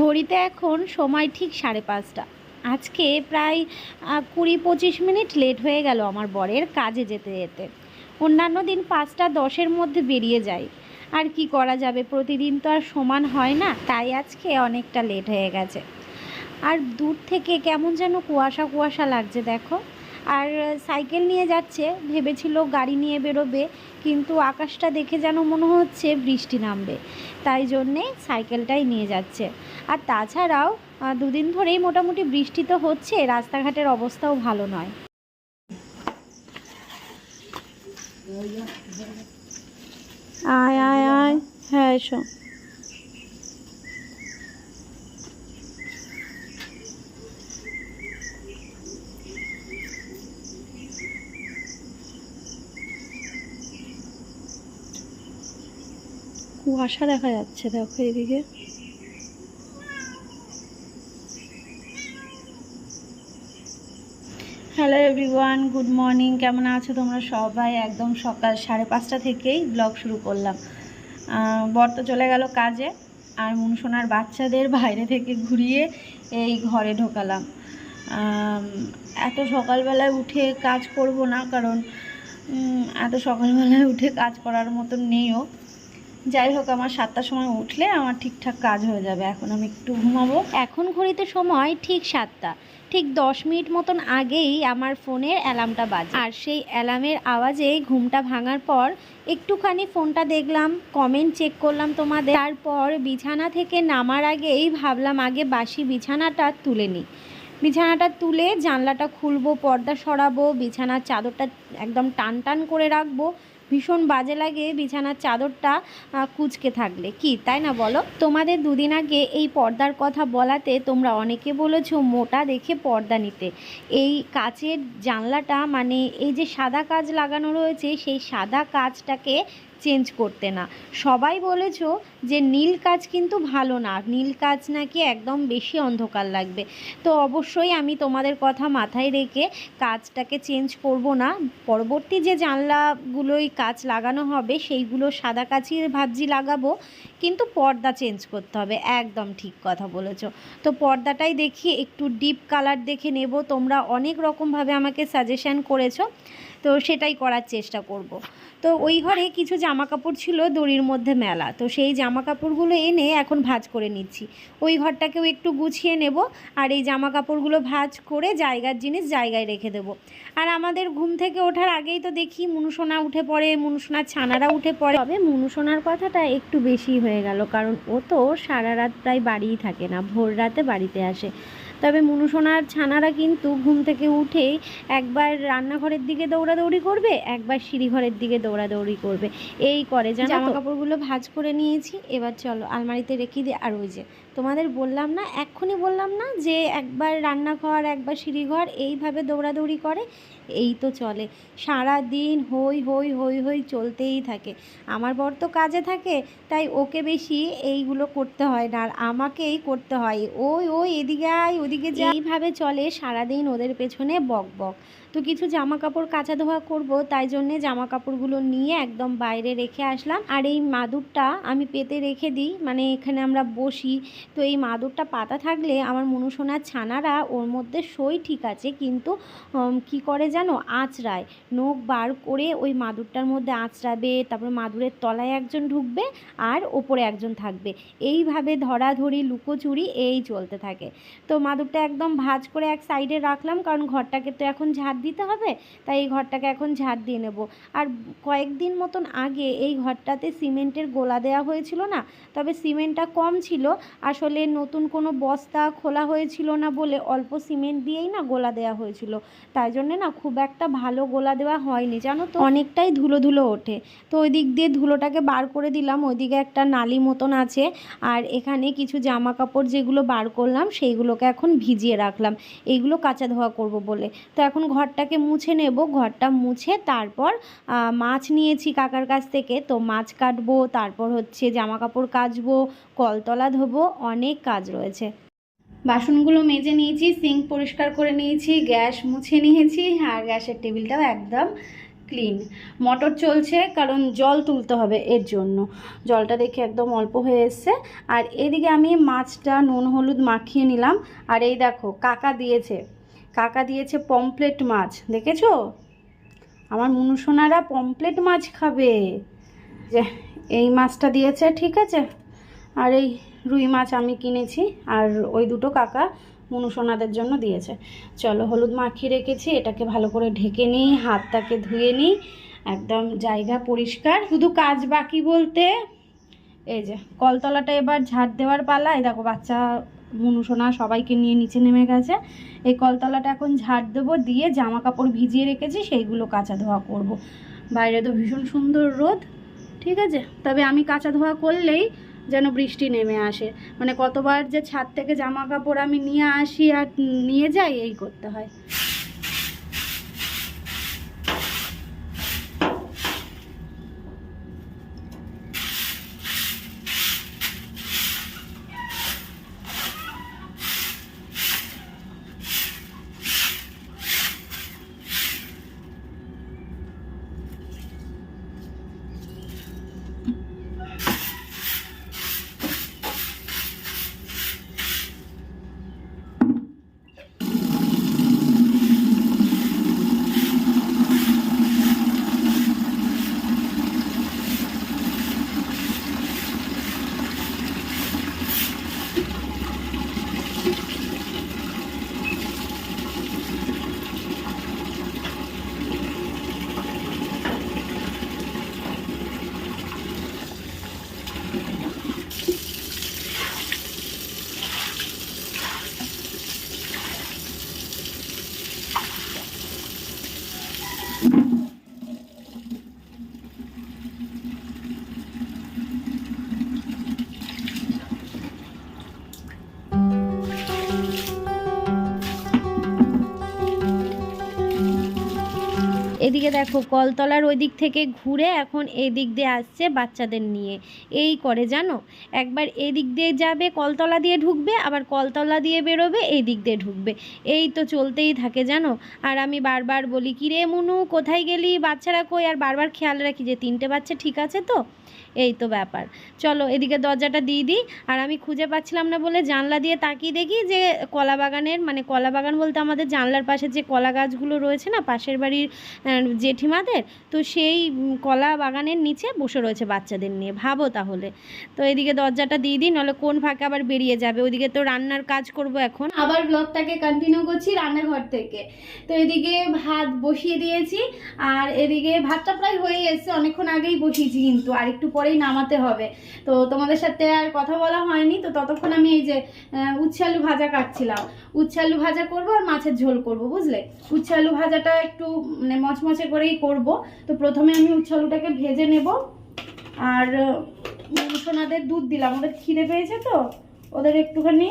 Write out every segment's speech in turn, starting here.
ঘড়িতে এখন সময় ঠিক সাড়ে পাঁচটা। আজকে প্রায় কুড়ি পঁচিশ মিনিট লেট হয়ে গেল আমার বরের কাজে যেতে যেতে। অন্যান্য দিন পাঁচটা দশের মধ্যে বেরিয়ে যায় আর কি করা যাবে? প্রতিদিন তো আর সমান হয় না, তাই আজকে অনেকটা লেট হয়ে গেছে। আর দূর থেকে কেমন যেন কুয়াশা কুয়াশা লাগছে, দেখো। আর সাইকেল নিয়ে যাচ্ছে, ভেবেছিল গাড়ি নিয়ে বেরোবে, কিন্তু আকাশটা দেখে যেন মনে হচ্ছে বৃষ্টি নামবে। তাই জন্যে সাইকেলটাই নিয়ে যাচ্ছে। আর তাছাড়াও দুদিন ধরেই মোটামুটি বৃষ্টি তো হচ্ছে, রাস্তাঘাটের অবস্থাও ভালো নয়। আয় আয় আয় হ্যাঁ কুয়াশা দেখা যাচ্ছে, দেখো এদিকে। হ্যালো এভরিওয়ান গুড মর্নিং কেমন আছো তোমরা সবাই? একদম সকাল সাড়ে পাঁচটা থেকেই ব্লগ শুরু করলাম। বর তো চলে গেল কাজে, আর মুনসোনার বাচ্চাদের বাইরে থেকে ঘুরিয়ে এই ঘরে ঢোকালাম। এত সকালবেলায় উঠে কাজ করব না, কারণ এত সকালবেলায় উঠে কাজ করার মতন নেইও যাই হোক, আমার সাতটার সময় উঠলে আমার ঠিকঠাক কাজ হয়ে যাবে। এখন আমি একটু ঘুমাবো। এখন ঘড়িতে সময় ঠিক সাতটা। ঠিক দশ মিনিট মতন আগেই আমার ফোনের অ্যালার্মটা বাজে। আর সেই অ্যালার্মের আওয়াজে ঘুমটা ভাঙার পর একটুখানি ফোনটা দেখলাম, কমেন্ট চেক করলাম তোমাদের। তারপর বিছানা থেকে নামার আগেই ভাবলাম, আগে বাসি বিছানাটা তুলে নিই। বিছানাটা তুলে জানলাটা খুলবো, পর্দা সরাবো, বিছানার চাদরটা একদম টান টান করে রাখব। ভীষণ বাজে লাগে বিছানার চাদরটা কুচকে থাকলে। কি, তাই না বলো? তোমাদের দুদিন আগে এই পর্দার কথা বলাতে তোমরা অনেকে বলেছ মোটা দেখে পর্দা নিতে। এই কাচের জানলাটা মানে এই যে সাদা কাজ লাগানো রয়েছে, সেই সাদা কাজটাকে চেঞ্জ করতে না। সবাই বলেছ যে নীল কাজ কিন্তু ভালো না, নীল কাজ নাকি একদম বেশি অন্ধকার লাগবে। তো অবশ্যই আমি তোমাদের কথা মাথায় রেখে কাজটাকে চেঞ্জ করব না। পরবর্তী যে জানলাগুলোই কাজ লাগানো হবে, সেইগুলো সাদা কাচই ভাবছি লাগাবো, কিন্তু পর্দা চেঞ্জ করতে হবে। একদম ঠিক কথা বলেছ। তো পর্দাটাই দেখি, একটু ডিপ কালার দেখে নেব। তোমরা অনেক রকমভাবে আমাকে সাজেশন করেছ। তো সেটাই করার চেষ্টা করব। তো ওই ঘরে কিছু জামা কাপড় ছিল দড়ির মধ্যে মেলা। তো সেই জামা কাপড়গুলো এনে এখন ভাজ করে নিচ্ছি। ওই ঘরটাকেও একটু গুছিয়ে নেব আর এই জামা কাপড়গুলো ভাজ করে জায়গার জিনিস জায়গায় রেখে দেবো। আর আমাদের ঘুম থেকে ওঠার আগেই তো দেখি মুনুসোনা উঠে পড়ে, মুনুসোনার ছানারা উঠে পড়ে। তবে মুনুসোনার কথাটা একটু বেশি হয়ে গেল, কারণ ও তো সারা রাত প্রায় বাড়িই থাকে না, ভোর রাতে বাড়িতে আসে। তবে মুনুসোনার ছানারা কিন্তু ঘুম থেকে উঠেই একবার রান্নাঘরের দিকে দৌড়াদৌড়ি করবে, একবার সিঁড়িঘরের দিকে দৌড়াদৌড়ি করবে। এই করে জামা কাপড়গুলো ভাঁজ করে নিয়েছি, এবার চলো আলমারিতে রেখে দিই। আর ওই যে তোমাদের বললাম না, এক্ষুনি বললাম না যে একবার রান্নাঘর, একবার সিঁড়িঘর এইভাবে দৌড়াদৌড়ি করে, এই তো চলে। সারা দিন হই হই হই হই চলতেই থাকে। আমার বর তো কাজে থাকে, তাই ওকে বেশি এইগুলো করতে হয় না, আর আমাকেই করতে হয়। ওই ওই, এদিকে আয়, ওদিকে যা। এইভাবে চলে সারাদিন ওদের পেছনে বক বক। তো কিছু জামা কাপড় কাচা ধোয়া করব, তাই জন্যে জামা কাপড়গুলো নিয়ে একদম বাইরে রেখে আসলাম। আর এই মাদুরটা আমি পেতে রেখে দিই মানে এখানে আমরা বসি তো এই মাদুরটা পাতা থাকলে আমার মনুসোনার ছানারা ওর মধ্যে সই ঠিক আছে, কিন্তু কি করে জানো? আঁচড়ায়। নখ বার করে ওই মাদুরটার মধ্যে আঁচড়াবে, তারপরে মাদুরের তলায় একজন ঢুকবে আর ওপরে একজন থাকবে। এইভাবে ধরাধরি, লুকোচুরি এই চলতে থাকে। তো মাদুরটা একদম ভাঁজ করে এক সাইডে রাখলাম, কারণ ঘরটাকে তো এখন ঝাড় দিতে হবে, তাই এই ঘরটাকে এখন ঝাড় দিয়ে নেব। আর কয়েকদিন মতন আগে এই ঘরটাতে সিমেন্টের গোলা দেওয়া হয়েছিল না, তবে সিমেন্টটা কম ছিল আসলে নতুন কোনো বস্তা খোলা হয়েছিল না বলে অল্প সিমেন্ট দিয়েই না গোলা দেওয়া হয়েছিল। তাই জন্যে না খুব একটা ভালো গোলা দেওয়া হয়নি, জানো তো? অনেকটাই ধুলো ধুলো ওঠে। তো ওই দিক দিয়ে ধুলোটাকে বার করে দিলাম ওইদিকে একটা নালি মতন আছে। আর এখানে কিছু জামা কাপড় যেগুলো বার করলাম, সেইগুলোকে এখন ভিজিয়ে রাখলাম। এইগুলো কাঁচা ধোয়া করব বলে। তো এখন ঘরটাকে মুছে নেব। ঘরটা মুছে তারপর মাছ নিয়েছি কাকার কাছ থেকে। তো মাছ কাটবো, তারপর হচ্ছে জামা কাপড় কাচবো, কলতলা ধোবো অনেক কাজ রয়েছে। বাসনগুলো মেজে নিয়েছি, সিঙ্ক পরিষ্কার করে নিয়েছি, গ্যাস মুছে নিয়েছি, আর গ্যাসের টেবিলটাও একদম ক্লিন। মটর চলছে, কারণ জল তুলতে হবে এর জন্য। জলটা দেখে একদম অল্প হয়ে এসছে। আর এদিকে আমি মাছটা নুন, হলুদ মাখিয়ে নিলাম। আর এই দেখো, কাকা দিয়েছে। কাকা দিয়েছে পমপ্লেট মাছ, দেখেছ? আমার মুনুসোনারা পমপ্লেট মাছ খাবে। যে, এই মাছটা দিয়েছে, ঠিক আছে? আর এই রুই মাছ আমি কিনেছি আর ওই দুটো কাকা মনুসোনাদের জন্য দিয়েছে। চলো হলুদ মাখিয়ে রেখেছি, এটাকে ভালো করে ঢেকে নিই, হাতটাকে ধুয়ে নিই, একদম জায়গা পরিষ্কার। শুধু কাজ বাকি বলতে, এই যে কলতলাটা এবার ঝাড় দেওয়ার পালা। এই দেখো বাচ্চা মনুসোনা সবাইকে নিয়ে নিচে নেমে গেছে। এই কলতলাটা এখন ঝাড় দেবো, দিয়ে জামা কাপড় ভিজিয়ে রেখেছি, সেইগুলো কাঁচা ধোয়া করব। বাইরে তো ভীষণ সুন্দর রোদ, ঠিক আছে? তবে আমি কাঁচা ধোয়া করলেই যেন বৃষ্টি নেমে আসে। মানে কতবার যে ছাদ থেকে জামা কাপড় আমি নিয়ে আসি আর নিয়ে যাই, এই করতে হয়। এদিকে দেখো, কলতলার ওই দিক থেকে ঘুরে এখন এই দিক দিয়ে আসছে বাচ্চাদের নিয়ে। এই করে জানো? একবার এদিক দিক দিয়ে যাবে, কলতলা দিয়ে ঢুকবে, আবার কলতলা দিয়ে বেরোবে এই দিক দিয়ে ঢুকবে। এই তো চলতেই থাকে জানো? আর আমি বারবার বলি, কিরে মুনু, কোথায় গেলি? বাচ্চারা কই? আর বারবার খেয়াল রাখি যে তিনটে বাচ্চা ঠিক আছে তো? এই তো ব্যাপার। চলো এদিকে দরজাটা দিয়ে দিই। আর আমি খুঁজে পাচ্ছিলাম না বলে জানলা দিয়ে তাকিয়ে দেখি যে কলা বাগানের মানে কলা বাগান বলতে আমাদের জানলার পাশে যে কলা গাছগুলো রয়েছে না, পাশের বাড়ির জেঠিমাদের, তো সেই কলা বাগানের নিচে বসে রয়েছে বাচ্চাদের নিয়ে। ভাবো তাহলে। তো এদিকে দরজাটা দিয়ে দিই, নাহলে কোন ফাঁকে আবার বেরিয়ে যাবে। ওইদিকে তো রান্নার কাজ করব এখন। আবার ব্লগটাকে কন্টিনিউ করছি রান্নাঘর থেকে। তো এদিকে ভাত বসিয়ে দিয়েছি, আর এদিকে ভাতটা প্রায় হয়ে এসেছে, অনেকক্ষণ আগেই বসিয়েছি কিন্তু আর একটু পরেই নামাতে হবে। তো তোমাদের সাথে আর কথা বলা হয়নি, তো ততক্ষণ আমি এই যে উচ্ছে আলু ভাজা কাটছিলাম। উচ্ছে আলু ভাজা করব আর মাছের ঝোল করব, বুঝলে? উচ্ছে আলু ভাজাটা একটু মানে মচমচে করেই করব। তো প্রথমে আমি উচ্ছে আলুটাকে ভেজে নেব। আর সোনাদের দুধ দিলাম। ওদের খিদে পেয়েছে তো? ওদের একটুখানি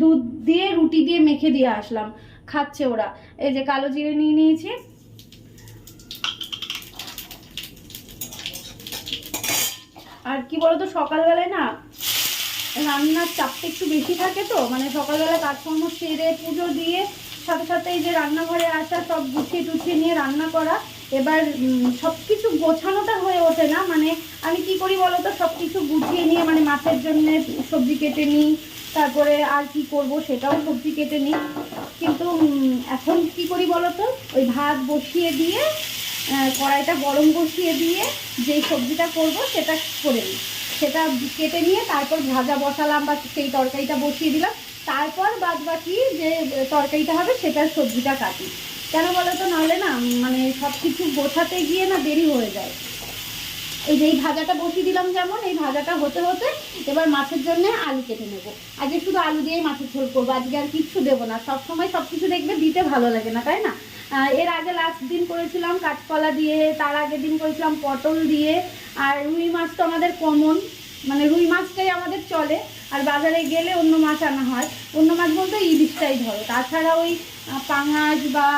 দুধ দিয়ে রুটি দিয়ে মেখে দিয়ে আসলাম। খাচ্ছে ওরা। এই যে কালো জিরে নিয়ে নিয়েছি। আর কি বলতো, সকালবেলায় না রান্নার চাপটা একটু বেশি থাকে তো মানে সকালবেলা কাজকর্ম সেরে পুজো দিয়ে সাথে সাথে এই যে রান্নাঘরে আসা সব গুছিয়ে টুছিয়ে নিয়ে রান্না করা, এবার সব কিছু গোছানোটা হয়ে ওঠে না মানে আমি কি করি বলো তো সব কিছু গুছিয়ে নিয়ে মানে মাছের জন্য সবজি কেটে নিই, তারপরে আর কি করব সেটাও সবজি কেটে নিই, কিন্তু এখন কি করি বলো তো ওই ভাত বসিয়ে দিয়ে কড়াইটা গরম বসিয়ে দিয়ে যেই সবজিটা করব সেটা করে নিই। সেটা কেটে নিয়ে তারপর ভাজা বসালাম বা সেই তরকারিটা বসিয়ে দিলাম। তারপর বাদ বাকি যে তরকারিটা হবে সেটার সবজিটা কাটি। কেন বলো তো? নাহলে না মানে সব কিছু গোছাতে গিয়ে না দেরি হয়ে যায়। এই যে এই ভাজাটা বসিয়ে দিলাম যেমন, এই ভাজাটা হতে হতে এবার মাছের জন্য আলু কেটে নেব। আজকে শুধু আলু দিয়েই মাছের ঝোল করব, আজকে আর কিচ্ছু দেবো না। সব সময় সব কিছু দেখবে দিতে ভালো লাগে না, তাই না? এর আগে লাস্ট দিন করেছিলাম কাঁচকলা দিয়ে, তার আগের দিন করেছিলাম পটল দিয়ে, আর রুই মাছ তো আমাদের কমন মানে রুই মাছটাই আমাদের চলে, আর বাজারে গেলে অন্য মাছ আনা হয়। অন্য মাছ বলতে ইলিশটাই ধরো, তাছাড়া ওই পাঙাশ বা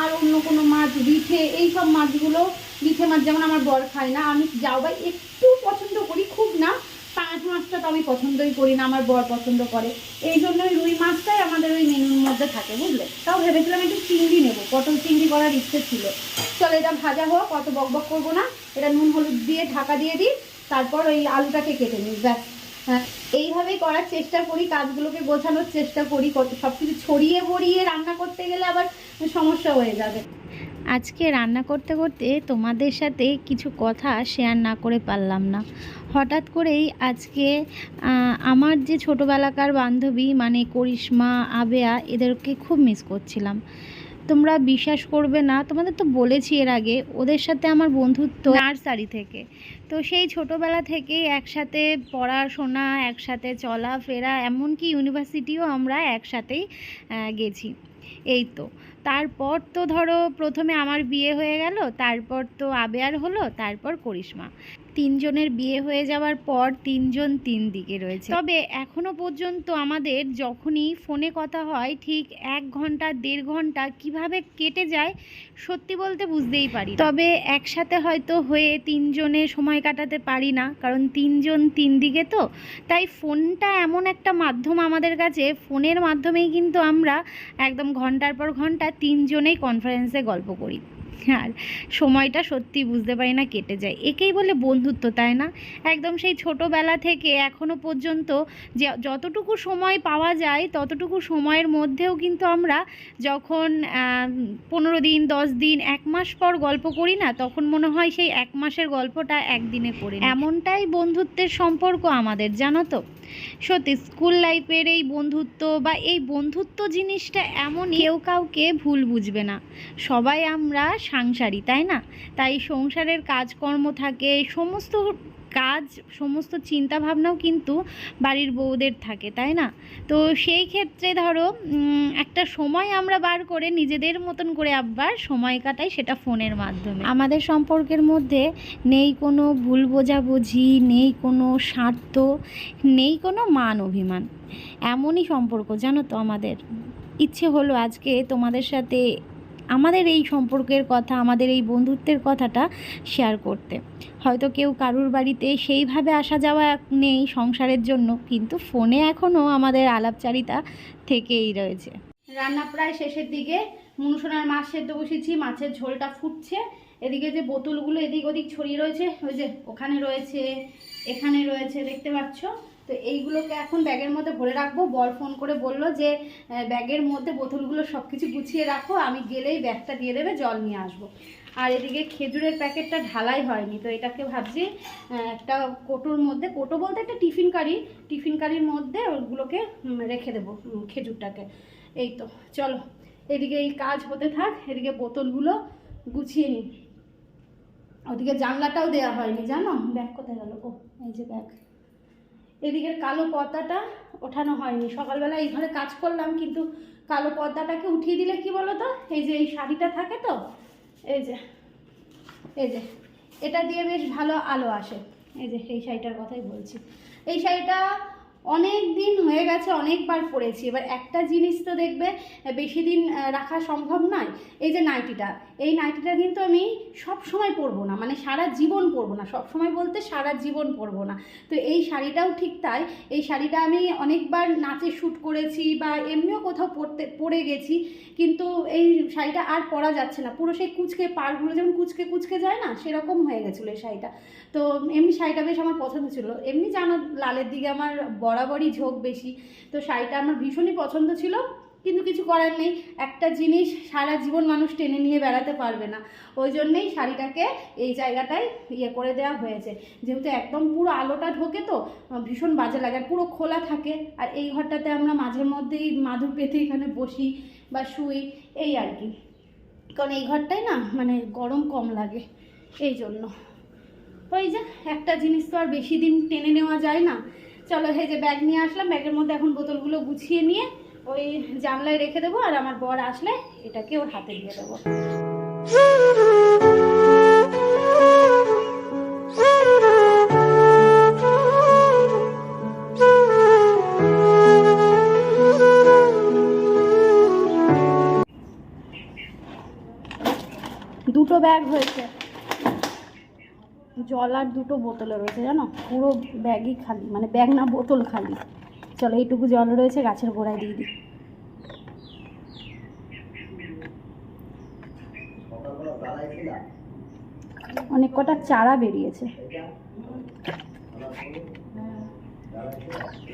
আর অন্য কোনো মাছ রিঠে এই সব মাছগুলো রিঠে মাছ যেমন আমার বর খায় না, আমি যাও বা একটু পছন্দ করি, খুব না পাঙাশ মাছটা তো আমি পছন্দই করি না, আমার বর পছন্দ করে। এই জন্য রুই মাছটাই আমাদের ওই মেনুর মধ্যে থাকে, বুঝলে? তাও ভেবেছিলাম একটু চিংড়ি নেব, পটল চিংড়ি করার ইচ্ছে ছিল। চলো, এটা ভাজা হোক, অত বক করব না। এটা নুন হলুদ দিয়ে ঢাকা দিয়ে দিই, তারপর ওই আলুটাকে কেটে নিই, ব্যাস। হ্যাঁ এইভাবেই করার চেষ্টা করি, কাজগুলোকে গোছানোর চেষ্টা করি সব কিছু ছড়িয়ে বড়িয়ে রান্না করতে গেলে আবার সমস্যা হয়ে যাবে। আজকে রান্না করতে করতে তোমাদের সাথে কিছু কথা শেয়ার না করে পারলাম না। হঠাৎ করেই আজকে আমার যে ছোটোবেলাকার বান্ধবী মানে করিশ্মা, আবেয়া, এদেরকে খুব মিস করছিলাম। তোমরা বিশ্বাস করবে না, তোমাদের তো বলেছি এর আগে, ওদের সাথে আমার বন্ধুত্ব নার্সারি থেকে। তো সেই ছোটোবেলা থেকেই একসাথে পড়াশোনা, একসাথে চলাফেরা, এমনকি ইউনিভার্সিটিও আমরা একসাথেই গেছি। এই তো। তারপর তো ধরো প্রথমে আমার বিয়ে হয়ে গেল, তারপর তো আবেয়ার হলো, তারপর করিশ্মা। তিনজনের বিয়ে হয়ে যাওয়ার পর তিনজন তিন দিকে রয়েছে। তবে এখনও পর্যন্ত আমাদের যখনই ফোনে কথা হয়, ঠিক এক ঘণ্টা, দেড় ঘণ্টা কীভাবে কেটে যায়, সত্যি বলতে বুঝতেই পারি। তবে একসাথে হয়তো হয়ে তিনজনে সময় কাটাতে পারি না, কারণ তিনজন তিন দিকে তো। তাই ফোনটা এমন একটা মাধ্যম আমাদের কাছে, ফোনের মাধ্যমেই কিন্তু আমরা একদম ঘণ্টার পর ঘণ্টা তিনজনেই কনফারেন্সে গল্প করি। আর সময়টা সত্যি বুঝতে পারি না, কেটে যায়। একেই বলে বন্ধুত্ব, তাই না? একদম সেই ছোটোবেলা থেকে এখনও পর্যন্ত যে যতটুকু সময় পাওয়া যায়, ততটুকু সময়ের মধ্যেও কিন্তু আমরা যখন পনেরো দিন, দশ দিন, এক মাস পর গল্প করি না, তখন মনে হয় সেই এক মাসের গল্পটা একদিনে করে। এমনটাই বন্ধুত্বের সম্পর্ক আমাদের, জানো তো? সত্যি, স্কুল লাইফের এই বন্ধুত্ব বা এই বন্ধুত্ব জিনিসটা এমনই, কেউ কাউকে ভুল বুঝবে না। সবাই আমরা সাংসারী, তাই না? তাই সংসারের কাজকর্ম থাকে, সমস্ত কাজ, সমস্ত চিন্তা ভাবনাও কিন্তু বাড়ির বউদের থাকে, তাই না? তো সেই ক্ষেত্রে ধরো একটা সময় আমরা বার করে নিজেদের মতন করে আবার সময় কাটাই সেটা ফোনের মাধ্যমে। আমাদের সম্পর্কের মধ্যে নেই কোনো ভুল বোঝাবুঝি, নেই কোনো স্বার্থ, নেই কোনো মান অভিমান। এমনই সম্পর্ক, জানো তো আমাদের। ইচ্ছে হলো আজকে তোমাদের সাথে আমাদের এই সম্পর্কের কথা, আমাদের এই বন্ধুত্বের কথাটা শেয়ার করতে। হয়তো কেউ কারুর বাড়িতে সেইভাবে আসা যাওয়া নেই সংসারের জন্য, কিন্তু ফোনে এখনও আমাদের আলাপচারিতা থেকেই রয়েছে। রান্না প্রায় শেষের দিকে, মুনুসোনার মাছ সেদ্ধ বসেছি, মাছের ঝোলটা ফুটছে। এদিকে যে বোতলগুলো এদিক ওদিক ছড়িয়ে রয়েছে, ওই যে ওখানে রয়েছে, এখানে রয়েছে, দেখতে পাচ্ছ? তো এইগুলোকে এখন ব্যাগের মধ্যে ভরে রাখব। বর ফোন করে বলল যে ব্যাগের মধ্যে বোতলগুলো সব কিছু গুছিয়ে রাখো, আমি গেলেই ব্যাগটা দিয়ে দেবে, জল নিয়ে আসব। আর এদিকে খেজুরের প্যাকেটটা ঢালাই হয়নি, তো এটাকে ভাবছি একটা কোটোর মধ্যে, কোটো বলতে একটা টিফিন কারি, টিফিন কারির মধ্যে ওগুলোকে রেখে দেবো খেজুরটাকে। এই তো, চলো, এদিকে এই কাজ হতে থাক, এদিকে বোতলগুলো গুছিয়ে নিই। ওদিকে জানলাটাও দেওয়া হয়নি, জানো? ব্যাগ কোথায় গেল? ও, এই যে ব্যাগ। এদিকের কালো পর্দাটা ওঠানো হয়নি। সকালবেলা এই ঘরে কাজ করলাম, কিন্তু কালো পর্দাটাকে উঠিয়ে দিলে কি বলো তো এই যে এই শাড়িটা থাকে তো, এই যে এই যে, এটা দিয়ে বেশ ভালো আলো আসে। এই যে, এই শাড়িটার কথাই বলছি। এই শাড়িটা অনেক দিন হয়ে গেছে, অনেকবার পরেছি এবার একটা জিনিস তো দেখবে, বেশি দিন রাখা সম্ভব নয়, এই যে নাইটিটা। এই নাইটিটা কিন্তু আমি সব সময় পরবো না মানে সারা জীবন পরবো না, সব সময় বলতে সারা জীবন পরবো না। তো এই শাড়িটাও ঠিক তাই, এই শাড়িটা আমি অনেকবার নাচে শ্যুট করেছি বা এমনিও কোথাও পরতে পরে গেছি, কিন্তু এই শাড়িটা আর পরা যাচ্ছে না। পুরো সেই কুচকে পাড়গুলো যেমন কুচকে কুচকে যায় না, সেরকম হয়ে গেছিল এই শাড়িটা। তো এমনি শাড়িটা বেশ আমার পছন্দ ছিল। এমনি জানো লালের দিকে আমার বরাবরই ঝোঁক বেশি। তো শাড়িটা আমার ভীষণই পছন্দ ছিল, কিন্তু কিছু করার নেই। একটা জিনিস সারা জীবন মানুষ টেনে নিয়ে বেড়াতে পারবে না। ওই জন্যেই শাড়িটাকে এই জায়গাটায় ইয়ে করে দেওয়া হয়েছে। যেহেতু একদম পুরো আলোটা ঢোকে তো ভীষণ বাজে লাগে আর পুরো খোলা থাকে। আর এই ঘরটাতে আমরা মাঝে মধ্যেই মাদুর পেতে এখানে বসি বা শুই, এই আর কি। কারণ এই ঘরটাই না মানে গরম কম লাগে, এই জন্য। ওই যে একটা জিনিস তো আর বেশি দিন টেনে নেওয়া যায় না। চলো, এই যে ব্যাগ নিয়ে আসলাম, ব্যাগের মধ্যে এখন বোতলগুলো গুছিয়ে নিয়ে ওই জানলায় রেখে দেবো, আর আমার বর আসলে এটাকে ওর হাতে দিয়ে দেবো। আর দুটো বোতলে রয়েছে জানো? পুরো ব্যাগই খালি মানে ব্যাগ না, বোতল খালি। চলো, এইটুকু জল রয়েছে, গাছের গোড়ায় দিয়ে দিই। অনেক কটা চারা বেরিয়েছে।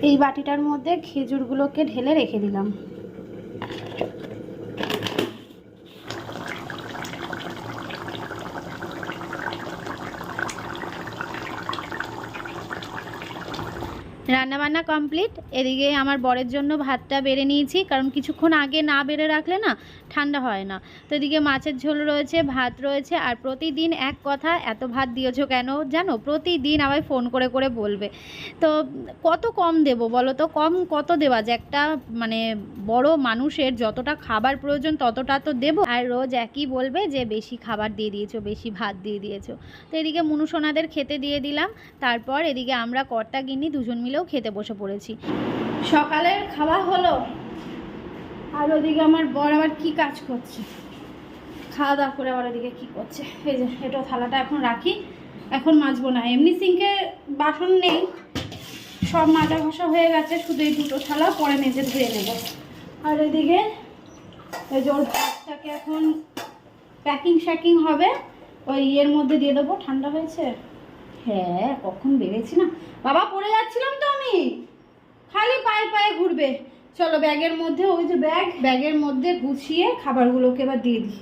এই বাটিটার মধ্যে খেজুরগুলোকে ঢেলে রেখে দিলাম। রান্নাবান্না কমপ্লিট এদিকে আমার বরের জন্য ভাতটা বেড়ে নিয়েছি, কারণ কিছুক্ষণ আগে না বেড়ে রাখলে না ঠান্ডা হয় না। তো এদিকে মাছের ঝোল রয়েছে, ভাত রয়েছে, আর প্রতিদিন এক কথা, এত ভাত দিয়েছ কেন? জানো, প্রতিদিন আমায় ফোন করে করে বলবে। তো কত কম দেব বলো তো? কম কত দেওয়া যায়? একটা মানে বড় মানুষের যতটা খাবার প্রয়োজন ততটা তো দেবো। আর রোজ একই বলবে যে, বেশি খাবার দিয়ে দিয়েছ, বেশি ভাত দিয়ে দিয়েছ। তো এদিকে মুনুসোনাদের খেতে দিয়ে দিলাম। তারপর এদিকে আমরা কর্তা গিন্নি দুজন মিলেও খেতে বসে পড়েছি। সকালের খাওয়া হলো। আর ওদিকে আমার বর আবার কি কাজ করছে? খাওয়া দাওয়া করে আবার ওদিকে কি করছে? এই যে এটা থালাটা এখন রাখি। এখন মাজবো না। এমনি সিঙ্কে বাসন নেই। সব মাজা ঘষা হয়ে গেছে, শুধু এই দুটো থালা, পরে মেজে ধুয়ে নেব। আর এদিকে ওই যে ওর ভাতটাকে এখন প্যাকিং শ্যাকিং হবে। ওই ইয়ের মধ্যে দিয়ে দেবো। ঠান্ডা হয়েছে? হ্যাঁ কখন বেড়েছি না। বাবা, পড়ে যাচ্ছিলাম তো আমি। খালি পায়ে পায়ে ঘুরবে। চলো ব্যাগের মধ্যে, ওই যে ব্যাগ, ব্যাগের মধ্যে গুছিয়ে খাবারগুলোকে এবার দিয়ে দিই।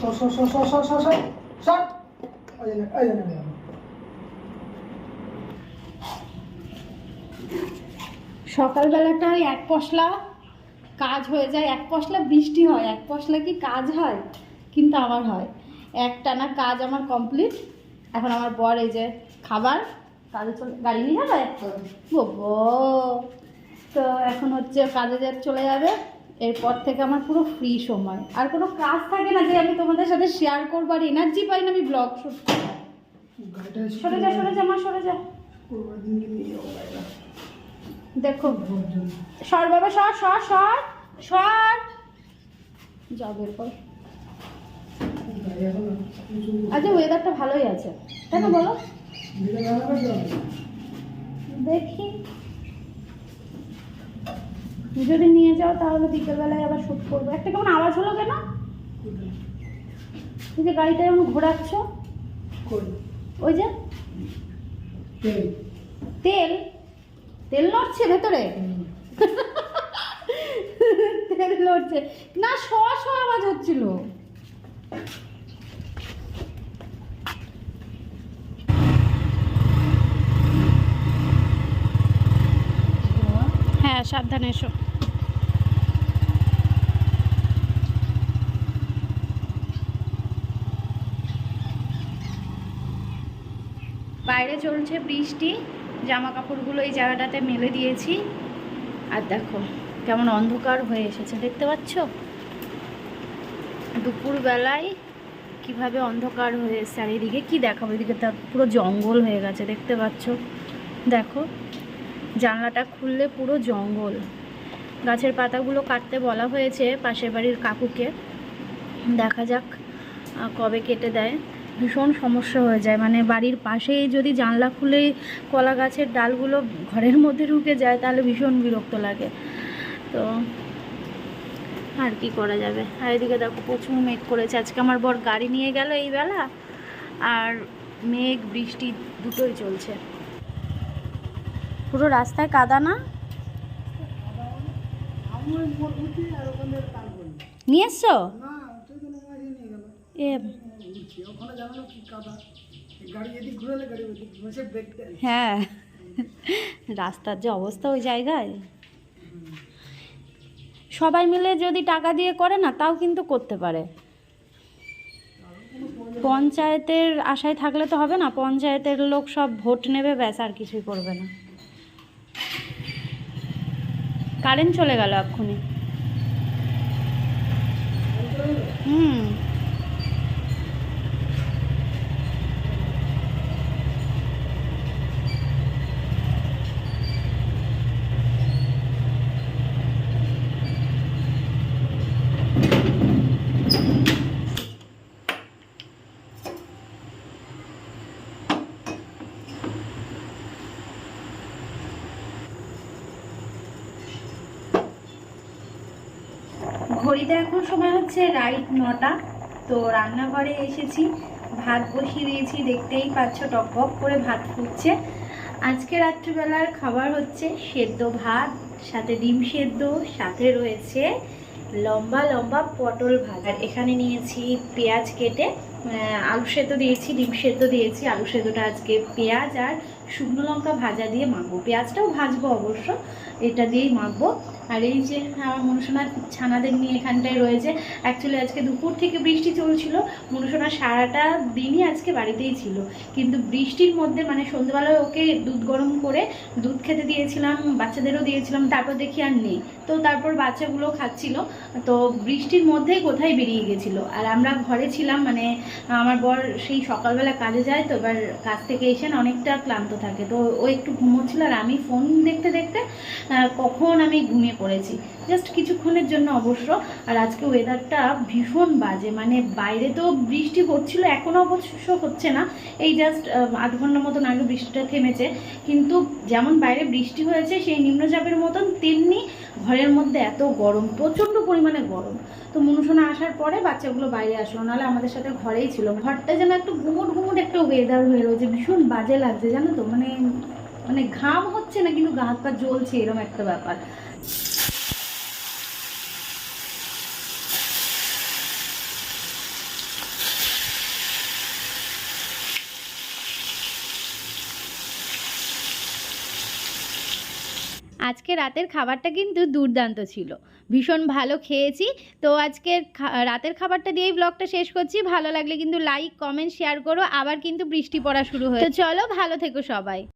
সর সর সর সর সর সর সর সর ওই জন্য ওই জন্য বেরোবো। সকালবেলাটা ওই এক পশলা কাজ হয়ে যায় এক পশলা বৃষ্টি হয় এক পশলা কি কাজ হয়? কিন্তু আমার হয়। একটানা কাজ আমার কমপ্লিট এখন আমার বর এই যে খাবার কাজে চলে গাড়ি নিয়ে যাবে বাবা তো এখন হচ্ছে কাজে যে চলে যাবে এরপর থেকে আমার পুরো ফ্রি সময়। আর কোনো কাজ থাকে না যে আমি তোমাদের সাথে শেয়ার করব আর এনার্জি পাই না আমি ব্লগ শুট সরে যা সরে যা মা সরে যা। দেখো সর বাবা সর সর সর সর। যাও বের কর গাড়ি এখন কিছু- আচ্ছা ওয়েদারটা ভালোই আছে। তাই না বলো? দেখি। যদি নিয়ে যাও তাহলে বিকেলবেলায় আবার শ্যুট করব। একটা কেমন আওয়াজ হলো কেন? এই যে গাড়িটা যেমন ঘোরাচ্ছ? ওই যে? তেল। তেল নড়ছে ভেতরে? তেল নড়ছে। না শ শ আওয়াজ হচ্ছিল। হ্যাঁ সাবধানে এসো। বাইরে চলছে বৃষ্টি। জামা কাপড়গুলো এই জায়গাটাতে মেলে দিয়েছি। আর দেখো, কেমন অন্ধকার হয়ে এসেছে, দেখতে পাচ্ছ? দুপুরবেলায় কীভাবে অন্ধকার হয়ে এসছে, আর এদিকে কি দেখাবো? এদিকে তা পুরো জঙ্গল হয়ে গেছে, দেখতে পাচ্ছ? দেখো, জানলাটা খুললে পুরো জঙ্গল। গাছের পাতাগুলো কাটতে বলা হয়েছে পাশের বাড়ির কাকুকে। দেখা যাক কবে কেটে দেয়। ভীষণ সমস্যা হয়ে যায়। মানে বাড়ির পাশেই যদি জানলা খুলে কলা গাছের ডালগুলো ঘরের মধ্যে ঢুকে যায় তাহলে ভীষণ বিরক্ত লাগে। তো আর কি করা যাবে? আর এদিকে দেখো প্রচুর মেঘ করেছে। আজকে আমার বর গাড়ি নিয়ে গেল এই বেলা আর মেঘ বৃষ্টি দুটোই চলছে। পুরো রাস্তায় কাদা না। নিয়ে এসছো। এ ওখানে কি। গাড়ি ঘুরালে গাড়ি ওদিক হ্যাঁ। রাস্তার যে অবস্থা ওই জায়গায়। সবাই মিলে যদি টাকা দিয়ে করে না, তাও কিন্তু করতে পারে। পঞ্চায়েতের আশায় থাকলে তো হবে না, পঞ্চায়েতের লোক সব ভোট নেবে, ব্যাস, আর কিছুই করবে না। কারেন্ট চলে গেল এক্ষুনি। হুম। ঘড়িতে এখন সময় হচ্ছে রাইট নটা। তো রান্নাঘরে এসেছি, ভাত বসিয়ে দিয়েছি, দেখতেই পাচ্ছ টকবক করে ভাত ফুটছে। আজকে রাত্রিবেলার খাবার হচ্ছে সেদ্ধ ভাত, সাথে ডিম সেদ্ধ, সাথে রয়েছে লম্বা লম্বা পটল ভাজা। এখানে নিয়েছি পেঁয়াজ কেটে আলু সেদ্ধ দিয়েছি, ডিম সেদ্ধ দিয়েছি। আলু সেদ্ধটা আজকে পেঁয়াজ আর শুকনো লঙ্কা ভাজা দিয়ে মাখবো। পেঁয়াজটাও ভাজবো অবশ্য এটা দিয়েই মাখবো। আর এই যে আমার মনুষোনার ছানাদের নিয়ে এখানটায় রয়েছে। অ্যাকচুয়ালি আজকে দুপুর থেকে বৃষ্টি চলছিল। মনুষোনা সারাটা দিনই আজকে বাড়িতেই ছিল। কিন্তু বৃষ্টির মধ্যে মানে সন্ধ্যেবেলায় ওকে দুধ গরম করে দুধ খেতে দিয়েছিলাম, বাচ্চাদেরও দিয়েছিলাম, তারপর দেখি আর নেই। তো তারপর বাচ্চাগুলো খাচ্ছিল। তো বৃষ্টির মধ্যেই কোথায় বেরিয়ে গেছিল? আর আমরা ঘরে ছিলাম মানে আমার বর সেই সকালবেলা কাজে যায়, তো এবার কাজ থেকে এসে অনেকটা ক্লান্ত থাকে। তো ও একটু ঘুমোচ্ছিল আর আমি ফোন দেখতে দেখতে কখন আমি ঘুমিয়ে পড়েছি। জাস্ট কিছুক্ষণের জন্য অবশ্য। আর আজকে ওয়েদারটা ভীষণ বাজে। মানে বাইরে তো বৃষ্টি হচ্ছিল এখনও অবশ্য হচ্ছে না। এই জাস্ট আধ ঘণ্টার মতন আগে বৃষ্টিটা থেমেছে। কিন্তু যেমন বাইরে বৃষ্টি হয়েছে, সেই নিম্নচাপের মতন তেমনি ঘরের মধ্যে এত গরম, প্রচণ্ড পরিমাণে গরম। তো মনুষণা আসার পরে বাচ্চাগুলো বাইরে আসলো। নাহলে আমাদের সাথে ঘরেই ছিল। ঘরটা যেন একটু ঘুমট ঘুমট একটা ওয়েদার হয়ে রয়েছে। ভীষণ বাজে লাগছে, জানো তো? মানে মানে ঘাম হচ্ছে না, কিন্তু গা হাত পা জ্বলছে এরকম একটা ব্যাপার। আজকে রাতের খাবারটা কিন্তু দুর্দান্ত ছিল। ভীষণ ভালো খেয়েছি। তো আজকের রাতের খাবারটা দিয়েই ব্লগটা শেষ করছি। ভালো লাগলে কিন্তু লাইক কমেন্ট শেয়ার করো। আবার কিন্তু বৃষ্টি পড়া শুরু হয়ে তো চলো, ভালো থেকো সবাই।